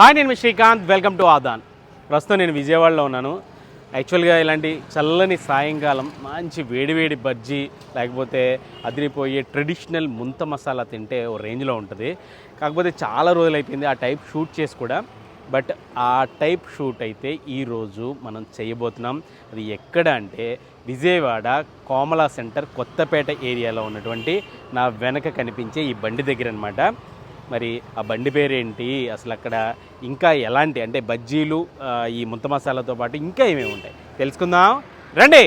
Hi నేను మీ Srikanth. Welcome to Aadan. ప్రస్తుతం నేను విజయవాడలో ఉన్నాను. యాక్చువల్గా ఇలాంటి చల్లని సాయంకాలం మంచి వేడివేడి బజ్జీ లేకపోతే అదిరిపోయే ట్రెడిషనల్ ముంత మసాలా తింటే ఓ రేంజ్లో ఉంటుంది. కాకపోతే చాలా రోజులు ఆ టైప్ షూట్ చేసి కూడా. బట్ ఆ టైప్ షూట్ అయితే ఈరోజు మనం చేయబోతున్నాం. అది ఎక్కడ అంటే విజయవాడ కోమలా సెంటర్ కొత్తపేట ఏరియాలో ఉన్నటువంటి నా వెనక కనిపించే ఈ బండి దగ్గర అనమాట మరి ఆ బండి పేరేంటి? అసలు అక్కడ ఇంకా ఎలాంటి అంటే బజ్జీలు ఈ ముంత మసాలాతో పాటు ఇంకా ఏమేమి ఉంటాయి? తెలుసుకుందాం. రండి!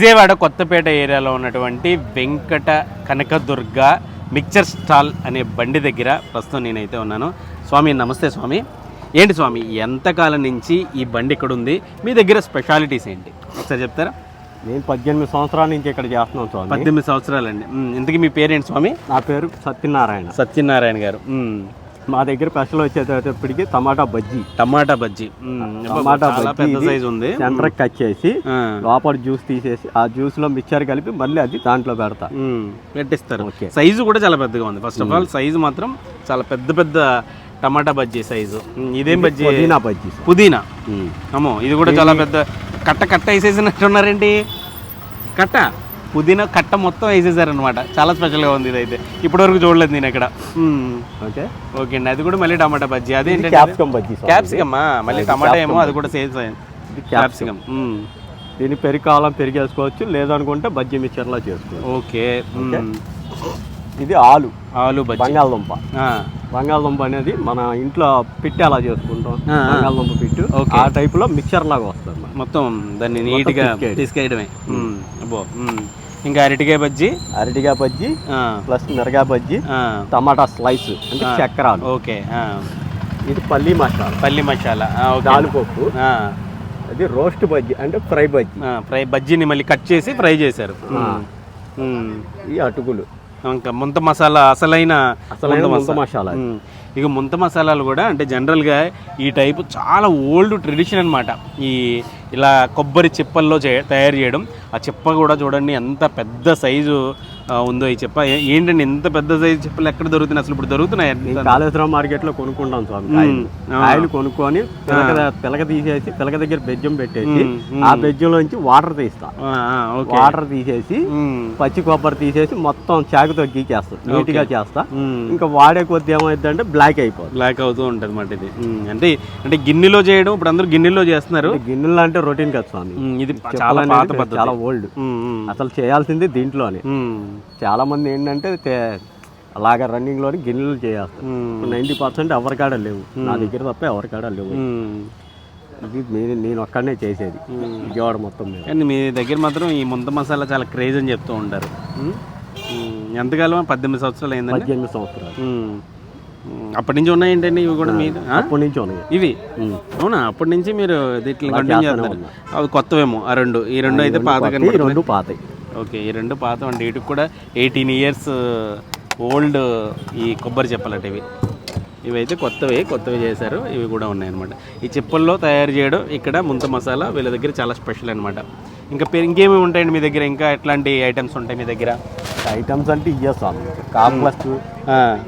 విజయవాడ కొత్తపేట ఏరియాలో ఉన్నటువంటి వెంకట కనకదుర్గ మిక్చర్ స్టాల్ అనే బండి దగ్గర ప్రస్తుతం నేనైతే ఉన్నాను. స్వామి నమస్తే స్వామి. ఏంటి స్వామి ఎంతకాలం నుంచి ఈ బండి ఇక్కడ ఉంది? మీ దగ్గర స్పెషాలిటీస్ ఏంటి? ఒకసారి చెప్తారా? నేను పద్దెనిమిది సంవత్సరాల నుంచి ఇక్కడ చేస్తున్నాను స్వామి. పద్దెనిమిది సంవత్సరాలండి. ఇంతకీ మీ పేరేంటి స్వామి? నా పేరు సత్యనారాయణ. సత్యనారాయణ గారు. మ్, దగ్గర స్పెషల్ వచ్చేటప్పటికి టమాటా బజ్జీ. టమాటా బజ్జీ. టమాటా చాలా బజ్జీ పెద్ద సైజు ఉంది. సెంటర్ కట్ చేసి లోపల జ్యూస్ తీసేసి ఆ జ్యూస్లో మిక్చర్ కలిపి మళ్ళీ అది దాంట్లో పెడతా. పెట్టిస్తారు. సైజు కూడా చాలా పెద్దగా ఉంది. ఫస్ట్ ఆఫ్ ఆల్ సైజు మాత్రం చాలా పెద్ద పెద్ద టమాటా బజ్జీ సైజు ఇదేం బజ్జీ? పుదీనా బజ్జీ. పుదీనా. అమ్మో ఇది కూడా చాలా పెద్ద కట్ట కట్ట వేసేసినట్టున్నారేంటి? కట్ట? పుదీనా కట్ట మొత్తం వేసేసారనమాట చాలా స్పెషల్గా ఉంది ఇదైతే. ఇప్పటివరకు చూడలేదు నేను ఇక్కడ మ్, ఓకే. ఓకే అండి. అది కూడా మళ్ళీ టమాటా బజ్జీ. అదేంటి క్యాప్సికమ్ బజ్జీ సార్. క్యాప్సికమ్మా మళ్ళీ టమాటా ఏమో అది కూడా సేమ్ ఇది క్యాప్సికమ్ క్యాప్సికమ్ దీన్ని పెరిగి కావాలని పెరిగేసుకోవచ్చు లేదనుకుంటే బజ్జీ మిక్చర్ లా చేసుకోవచ్చు. ఓకే. మ్. ఇది ఆలు. ఆలు బజ్జీ. బంగాళదుంప. బంగాళదుంప అనేది మన ఇంట్లో పిట్టి అలా చేసుకుంటాం. బంగాళదుంప పిట్టు. ఆ టైప్లో మిక్చర్ లాగా వస్తుంది. మొత్తం దాన్ని నీట్గా పిసికేయడం. తీసుకేయడమే మ్, అబ్బో. మ్. ఇంకా అరటికాయ బజ్జీ? అరటికాయ బజ్జీ ప్లస్ మిరగాయ బజ్జీ టమాటా స్లైస్ అంటే. చక్రాలు. ఓకే. ఇది పల్లి మసాలా. పల్లి మసాలా. దానిపప్పు. అది రోస్ట్ బజ్జీ అంటే ఫ్రై బజ్జీ. ఫ్రై బజ్జీని మళ్ళీ కట్ చేసి ఫ్రై చేశారు. ఈ అటుకులు. ఇంకా ముంత మసాలా అసలైన అసలైన ముంత మసాలా. ఇక ముంత మసాలాలు కూడా అంటే జనరల్గా ఈ టైపు చాలా ఓల్డ్ ట్రెడిషన్ అన్నమాట. ఈ ఇలా కొబ్బరి చిప్పల్లో చే తయారు చేయడం. ఆ చిప్ప కూడా చూడండి ఎంత పెద్ద సైజు ఉందో ఈ చిప్ప. ఏంటండి ఎంత పెద్ద సైజు చిప్పలు ఎక్కడ దొరుకుతున్నాయి? అసలు ఇప్పుడు దొరుకుతున్నాయి? నేను కాళేశ్వరం మార్కెట్లో కొనుక్కుంటాం స్వామి కాయలు. ఆ. కాయలు కొనుక్కొని పిలక పిలక తీసేసి పిలక దగ్గర బెజ్జం పెట్టేసి. ఆ బెజ్జంలోంచి వాటర్ తీస్తా. వాటర్ తీసేసి పచ్చి కొబ్బరి తీసేసి మొత్తం చాకుతో గీకేస్తా. నీట్గా చేస్తా. ఇంకా వాడే కొద్ది ఏమైందంటే బ్లాక్ అయిపోతుంది బ్లాక్ అవుతూ ఉంటుంది అన్నమాట ఇది. అంటే అంటే గిన్నెలో చేయడం ఇప్పుడు అందరూ గిన్నెలో చేస్తున్నారు. గిన్నెలు అంటే రొటీన్ కదా స్వామి. ఇది చాలా చాలా ఓల్డ్ అసలు చేయాల్సింది దీంట్లోనే. మ్, చాలా మంది ఏంటంటే అలాగా రన్నింగ్లోని గిన్నెలు చేయాలి నైంటీ పర్సెంట్ ఎవరికాడ లేవు. నా దగ్గర తప్ప ఎవరికాడ లేవు. ఇది నేను నేను ఒక్కడనే చేసేది. విజయవాడ మొత్తం మీద. కానీ మీ దగ్గర మాత్రం ఈ ముంత మసాలా చాలా క్రేజ్ అని చెప్తూ ఉంటారు. ఎంతకాలం? పద్దెనిమిది సంవత్సరాలు అయిందండి? పద్దెనిమిది సంవత్సరాలు. అప్పటి నుంచి ఉన్నాయేంటండి ఇవి కూడా మీరు? అప్పటి నుంచి ఉన్నాయి. ఇవి. అవునా? అప్పటి నుంచి మీరు ఇట్లా కంటిన్యూ అవి కొత్తవేమో? ఆ రెండు. ఈ రెండు అయితే పాత రెండు పాతాయి. ఓకే ఈ రెండు పాత అండి వీటికి కూడా ఎయిటీన్ ఇయర్స్ ఓల్డ్ ఈ కొబ్బరి చెప్పలట ఇవి. ఇవైతే కొత్తవి కొత్తవి చేశారు ఇవి కూడా ఉన్నాయన్నమాట. ఈ చిప్పల్లో తయారు చేయడం ఇక్కడ ముంత మసాలా వీళ్ళ దగ్గర చాలా స్పెషల్ అనమాట ఇంకా ఇంకేమేమి ఉంటాయండి మీ దగ్గర? ఇంకా ఎట్లాంటి ఐటమ్స్ ఉంటాయి మీ దగ్గర? ఐటమ్స్ అంటే ఇయ్యే స్వామి. కాంప్లెక్స్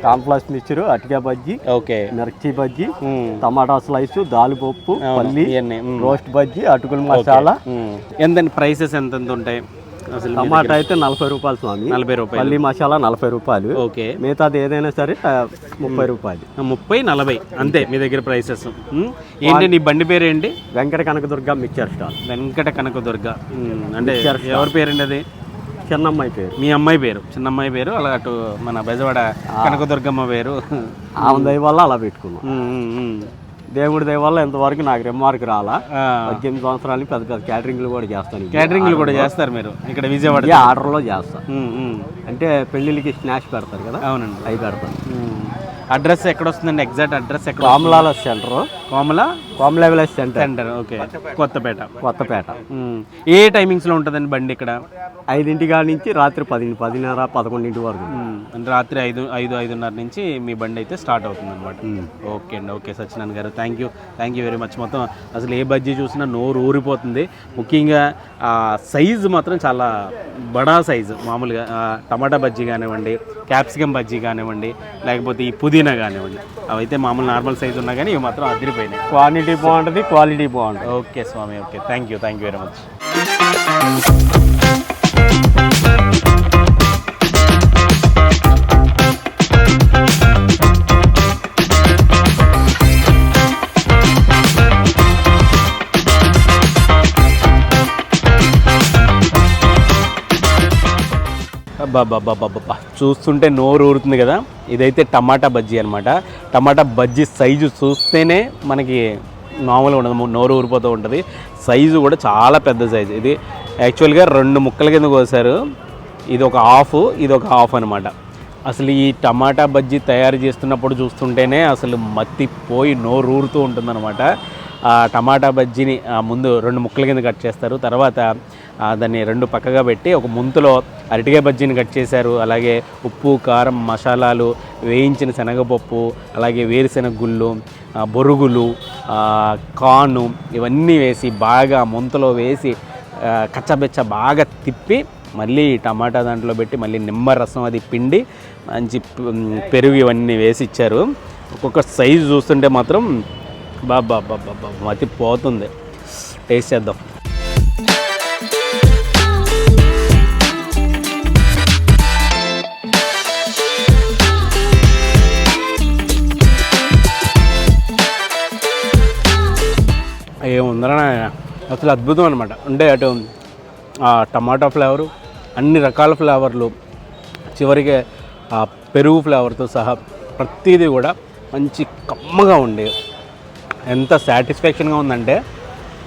కాంప్లెక్స్ మిక్చరు అటికా బజ్జీ ఓకే. మిర్చి బజ్జీ. టమాటా స్లైస్ దాలిపప్పు అవును, పల్లి ఇవన్నీ మ్. రోస్ట్ బజ్జీ అటుకుల మసాలా. మ్. ఎంతండి? ప్రైసెస్ ఎంత ఎంత ఉంటాయి? టమాటా అయితే నలభై రూపాయలు స్వామి. నలభై రూపాయలు. పల్లి మసాలా నలభై రూపాయలు. ఓకే. మిగతాది ఏదైనా సరే ముప్పై రూపాయలు. ముప్పై నలభై. అంతే మీ దగ్గర ప్రైసెస్ ఏంటండి ఈ బండి పేరు ఏంటి వెంకట కనకదుర్గ మిక్చర్ స్టాల్. వెంకట కనకదుర్గ. అంటే. ఎవరి పేరండి అది? చిన్నమ్మాయి పేరు. మీ అమ్మాయి పేరు. చిన్న అమ్మాయి పేరు అలా అటు మన బెజవాడ కనకదుర్గమ్మ పేరు. ఆమె వల్ల అలా పెట్టుకున్నాం. దేవుడి దయ వల్ల ఇంతవరకు నాకు రిమార్క్ రాలా. పద్దెనిమిది సంవత్సరాలు పెద్ద పెద్ద క్యాటరింగ్లు కూడా చేస్తాను. క్యాటరింగ్లు కూడా చేస్తారు మీరు ఇక్కడ విజయవాడ ఆర్డర్లో చేస్తా. మ్, మ్. అంటే పెళ్ళిళ్ళకి స్నాక్స్ పెడతారు కదా? అవునండి. అవి పెడతాను. అడ్రస్ ఎక్కడ వస్తుందండి ఎగ్జాక్ట్ అడ్రస్ ఎక్కడ కోమలాల centre. Komala? Komala village centre. Centre okay. Kothapeta. Kothapeta. ఏ టైమింగ్స్లో ఉంటుందండి బండి ఇక్కడ? ఐదింటి కాడ నుంచి రాత్రి పది పదిన్నర పదకొండింటి వరకు. రాత్రి ఐదు ఐదు ఐదున్నర నుంచి మీ బండి అయితే స్టార్ట్ అవుతుంది అనమాట ఓకే అండి ఓకే సత్యనారాయణ గారు. Thank you thank you very much మొత్తం అసలు ఏ బజ్జీ చూసినా నోరు ఊరిపోతుంది. ముఖ్యంగా సైజు మాత్రం చాలా బడా సైజు మామూలుగా. టమాటా బజ్జీ కానివ్వండి క్యాప్సికమ్ బజ్జీ కానివ్వండి లేకపోతే ఈ పుదీనా కానివ్వండి. అవైతే మామూలు నార్మల్ సైజు ఉన్నా కానీ ఇవి మాత్రం అదిరిపోయినాయి. క్వాంటిటీ బాగుంటుంది క్వాలిటీ బాగుంటుంది. Okay Swamy okay. Thank you thank you very much బాబా చూస్తుంటే నోరు ఊరుతుంది కదా? ఇదైతే టమాటా బజ్జీ అనమాట టమాటా బజ్జీ సైజు చూస్తేనే మనకి మామూలుగా ఉండదు. నోరు ఊరిపోతూ ఉంటుంది. సైజు కూడా చాలా పెద్ద సైజు. ఇది యాక్చువల్గా రెండు ముక్కల కింద కోసారు. ఇది ఒక హాఫ్ ఇది ఒక హాఫ్ అనమాట అసలు ఈ టమాటా బజ్జీ తయారు చేస్తున్నప్పుడు చూస్తుంటేనే అసలు మత్తిపోయి నోరు ఊరుతూ ఉంటుందన్నమాట. టమాటా బజ్జీని ముందు రెండు ముక్కల కింద కట్ చేస్తారు. తర్వాత దాన్ని రెండు పక్కగా పెట్టి ఒక ముంతలో అరటికాయ బజ్జీని కట్ చేశారు. అలాగే ఉప్పు కారం మసాలాలు వేయించిన శనగపప్పు అలాగే వేరుశెనగ గుళ్ళు బొరుగులు కాను ఇవన్నీ వేసి బాగా ముంతలో వేసి కచ్చబెచ్చ బాగా తిప్పి మళ్ళీ టమాటా దాంట్లో పెట్టి మళ్ళీ నిమ్మరసం అది పిండి మంచి పెరుగు ఇవన్నీ వేసి ఇచ్చారు. ఒక్కొక్క సైజు చూస్తుంటే మాత్రం బాబా బాబా బాబా మతి పోతుంది టేస్ట్ చేద్దాం ఏముందరా అసలు అద్భుతం అనమాట అంటే అటు ఆ టమాటా ఫ్లేవరు అన్ని రకాల ఫ్లేవర్లు చివరికి ఆ పెరుగు ఫ్లేవర్తో సహా ప్రతిదీ కూడా మంచి కమ్మగా ఉండే ఎంత సాటిస్ఫాక్షన్గా ఉందంటే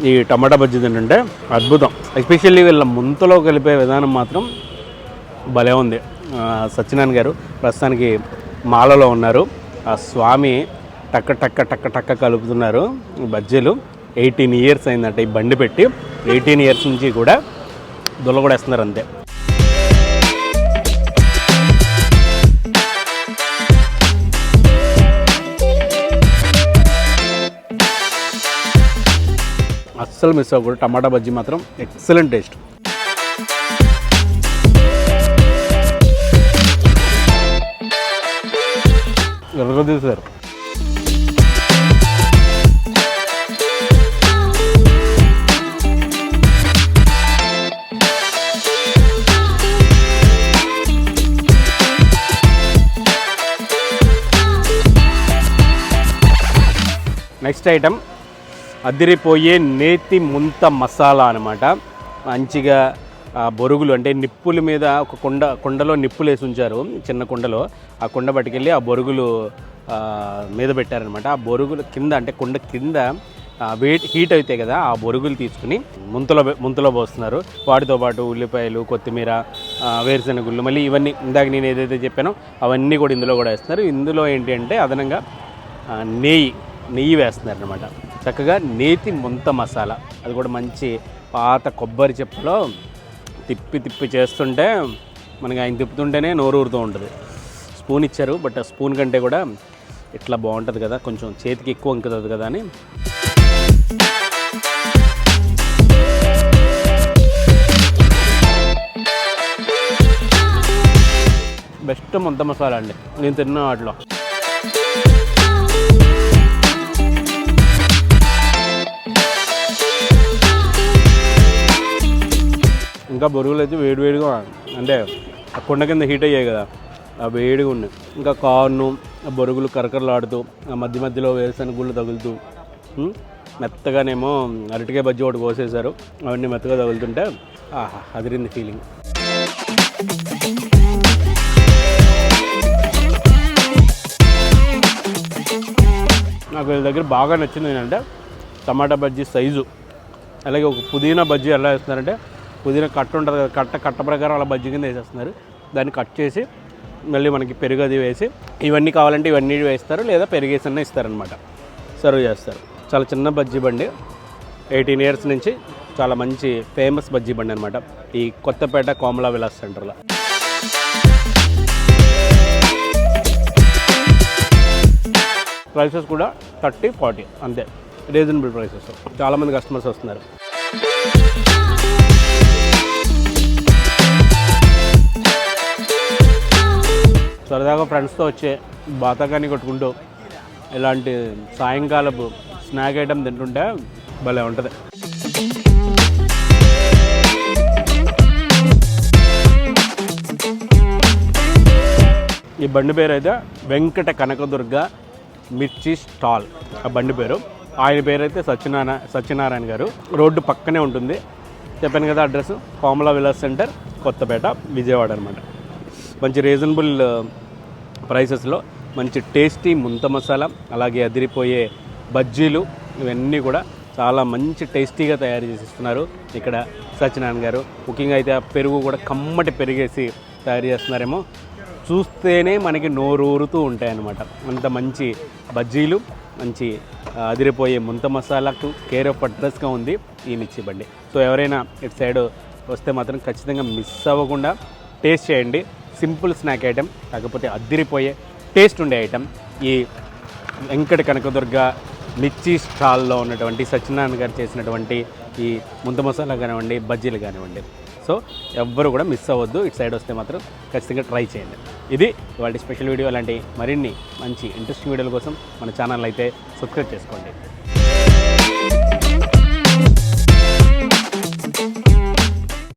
ఈ టమాటా బజ్జీ తింటుంటే అద్భుతం. ఎస్పెషల్లీ వీళ్ళ ముంతలో కలిపే విధానం మాత్రం భలే ఉంది. సత్యనారాయణ గారు ప్రస్తుతానికి మాలలో ఉన్నారు. ఆ స్వామి టక్క టక్క టక్క టక్క కలుపుతున్నారు ఈ బజ్జీలు. ఎయిటీన్ ఇయర్స్ అయిందంట ఈ బండి పెట్టి. ఎయిటీన్ ఇయర్స్ నుంచి కూడా దుల్ల కూడా వేస్తున్నారు అంతే. అస్సలు మిస్ అవ్వకూడదు. టమాటా బజ్జీ మాత్రం excellent taste sir. Next item అదిరిపోయే నేతి ముంత మసాలా అనమాట మంచిగా ఆ, బొరుగులు అంటే నిప్పుల మీద ఒక కొండ కొండలో నిప్పులు వేసి ఉంచారు చిన్న కొండలో. ఆ కొండ పట్టుకెళ్ళి ఆ బొరుగులు మీద పెట్టారనమాట ఆ బొరుగులు కింద అంటే కొండ కింద వెయిట్ వేట్ హీట్ అవుతాయి కదా ఆ బొరుగులు తీసుకుని ముంతలో ముంతలో పోస్తున్నారు. వాటితో పాటు ఉల్లిపాయలు కొత్తిమీర వేరుశెనగుళ్ళు మళ్ళీ ఇవన్నీ ఇందాక నేను ఏదైతే చెప్పానో అవన్నీ కూడా ఇందులో కూడా వేస్తున్నారు. ఇందులో ఏంటి అంటే అదనంగా నెయ్యి నెయ్యి వేస్తున్నారు అనమాట చక్కగా నేతి ముంత మసాలా. అది కూడా మంచి పాత కొబ్బరి చెప్పులో తిప్పి తిప్పి చేస్తుంటే మనకి ఆయన తిప్పుతుంటేనే నోరు ఊరుతూ ఉంటుంది. స్పూన్ ఇచ్చారు బట్ ఆ స్పూన్ కంటే కూడా ఇట్లా బాగుంటుంది కదా కొంచెం చేతికి ఎక్కువ ఇంకుతుంది కదా అని. బెస్ట్ ముంత మసాలా అండి నేను తిన్న వాటిలో. ఇంకా బొరుగులు అయితే వేడివేడిగా అంటే ఆ కొండ కింద హీట్ అయ్యాయి కదా ఆ వేడిగా ఉన్నాయి. ఇంకా కార్ను ఆ బొరుగులు కరకరలాడుతూ ఆ మధ్య మధ్యలో వేరుశనగ గుళ్ళు తగులుతూ మెత్తగానేమో అరటికాయ బజ్జి ఒకటి కోసేశారు. అవన్నీ మెత్తగా తగులుతుంటే ఆహా అదిరింది ఫీలింగ్ నాకు వీళ్ళ దగ్గర బాగా నచ్చింది ఏంటంటే టమాటా బజ్జీ సైజు అలాగే ఒక పుదీనా బజ్జీ ఎలా వేస్తున్నారంటే పుదీనా కట్ట ఉంటుంది కదా కట్ట కట్ట ప్రకారం అలా బజ్జీ కింద వేసేస్తున్నారు. దాన్ని కట్ చేసి మళ్ళీ మనకి పెరుగు అది వేసి ఇవన్నీ కావాలంటే ఇవన్నీ వేస్తారు లేదా పెరిగేసన్న ఇస్తారనమాట సర్వ్ చేస్తారు. చాలా చిన్న బజ్జీ బండి. ఎయిటీన్ ఇయర్స్ నుంచి చాలా మంచి ఫేమస్ బజ్జీ బండి అనమాట ఈ కొత్తపేట కోమలా విలాస్ సెంటర్లో. ప్రైసెస్ కూడా థర్టీ ఫార్టీ అంతే. Reasonable prices. చాలామంది కస్టమర్స్ వస్తున్నారు. సరదాగా ఫ్రెండ్స్తో వచ్చే బాతకాని కొట్టుకుంటూ ఇలాంటి సాయంకాలపు స్నాక్ ఐటమ్ తింటుంటే భలే ఉంటుంది. ఈ బండి పేరు అయితే వెంకట కనకదుర్గ మిర్చి స్టాల్. ఆ బండి పేరు. ఆయన పేరు అయితే సత్యనారాయణ సత్యనారాయణ గారు. రోడ్డు పక్కనే ఉంటుంది. చెప్పాను కదా అడ్రస్? కోమలా విలాస్ సెంటర్ కొత్తపేట విజయవాడ అనమాట మంచి రీజనబుల్ ప్రైసెస్లో మంచి టేస్టీ ముంత మసాలా అలాగే అదిరిపోయే బజ్జీలు ఇవన్నీ కూడా చాలా మంచి టేస్టీగా తయారు చేసి ఇస్తున్నారు ఇక్కడ సత్యనారాయణ గారు ముఖ్యంగా అయితే ఆ పెరుగు కూడా కమ్మటి పెరిగేసి తయారు చేస్తున్నారేమో. చూస్తేనే మనకి నోరూరుతూ ఉంటాయన్నమాట. అంత మంచి బజ్జీలు మంచి అదిరిపోయే ముంత మసాలాకు కేర్ ఆఫ్ అడ్రస్గా ఉంది ఈ మిర్చి బండి. సో ఎవరైనా ఇటు సైడ్ వస్తే మాత్రం ఖచ్చితంగా మిస్ అవ్వకుండా టేస్ట్ చేయండి. సింపుల్ స్నాక్ ఐటెం కాకపోతే అద్దిరిపోయే టేస్ట్ ఉండే ఐటెం ఈ వెంకట కనకదుర్గ మిర్చి స్టాల్లో ఉన్నటువంటి సత్యనారాయణ గారు చేసినటువంటి ఈ ముంత మసాలా కానివ్వండి బజ్జీలు కానివ్వండి. సో ఎవ్వరు కూడా మిస్ అవ్వద్దు. ఇటు సైడ్ వస్తే మాత్రం ఖచ్చితంగా ట్రై చేయండి. ఇది వాటి స్పెషల్ వీడియో అలాంటి మరిన్ని మంచి ఇంట్రెస్టింగ్ వీడియోల కోసం మన ఛానల్ అయితే సబ్స్క్రైబ్ చేసుకోండి.